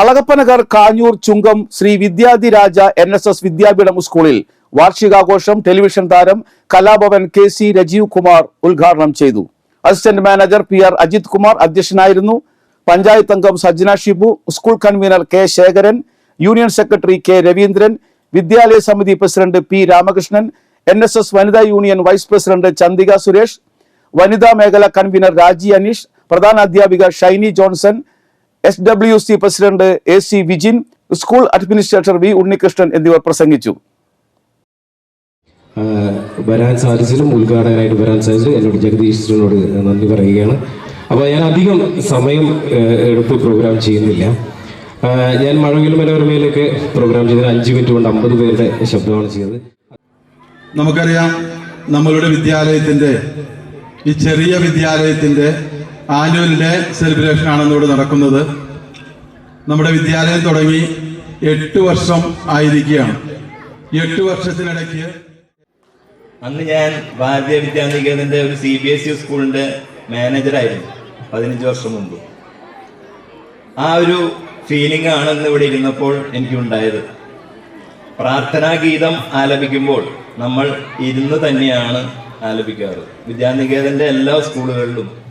Alakappanagar Kanjoor Chungam Sree Vidyadhiraja N S S Vidyapeetham സ്കൂളിൽ വാർഷികാഘോഷം television താരം Kalabhavan K C Rajeev Kumar ഉദ്ഘാടനം ചെയ്തു. Assistant manager P R Ajith Kumar അധ്യക്ഷനായിരുന്നു. പഞ്ചായത്ത് അംഗം Sajjana Shibu school convener K Sekharan union secretary K Raveendran വിദ്യാലയ സമിതി president P Ramakrishnan N S S വനിതാ union vice president Chandika Suresh വനിതാ മേഖല കൺവീനർ രാജി അനീഷ് പ്രധാന അധ്യാപിക Shiny Johnson S W C president A C Vijin school administrator V Unnikrishnan എന്നിവർ പ്രസംഗിച്ചു. വരാൻ സാധിച്ചതിലും ഉദ്ഘാടകനായിട്ട് വരാൻ സാധിച്ചതിലും എന്നോട് ജഗദീശ്വരനോട് നന്ദി പറയുകയാണ്. അപ്പോൾ ഞാൻ അധികം സമയം എടുത്ത് പ്രോഗ്രാം ചെയ്യുന്നില്ല. ഞാൻ മഴവിൽ മനോരമയിലേക്ക് പ്രോഗ്രാം ചെയ്തത് അഞ്ച് മിനിറ്റ് കൊണ്ട് അമ്പത് പേരുടെ ശബ്ദമാണ് ചെയ്തത്. നമുക്കറിയാം നമ്മളുടെ വിദ്യാലയത്തിന്റെ ഈ ചെറിയ വിദ്യാലയത്തിന്റെ ഡേ സെലിബ്രേഷൻ ആണ് ഇവിടെ നടക്കുന്നത്. നമ്മുടെ വിദ്യാലയം തുടങ്ങി എട്ട് വർഷം ആയിരിക്കുകയാണ്. എട്ട് വർഷത്തിനിടയ്ക്ക് അന്ന് ഞാൻ ഭാരതീയ വിദ്യാനികേതന്റെ ഒരു സി ബി എസ് ഇ സ്കൂളിന്റെ മാനേജറായിരുന്നു പതിനഞ്ച് വർഷം മുമ്പ്. ആ ഒരു ഫീലിംഗ് ആണ് ഇന്ന് ഇവിടെ ഇരുന്നപ്പോൾ എനിക്കുണ്ടായത്. പ്രാർത്ഥനാ ഗീതം ആലപിക്കുമ്പോൾ നമ്മൾ ഇരുന്ന് തന്നെയാണ് ആലപിക്കാറ്. വിദ്യാനികേതന്റെ എല്ലാ സ്കൂളുകളിലും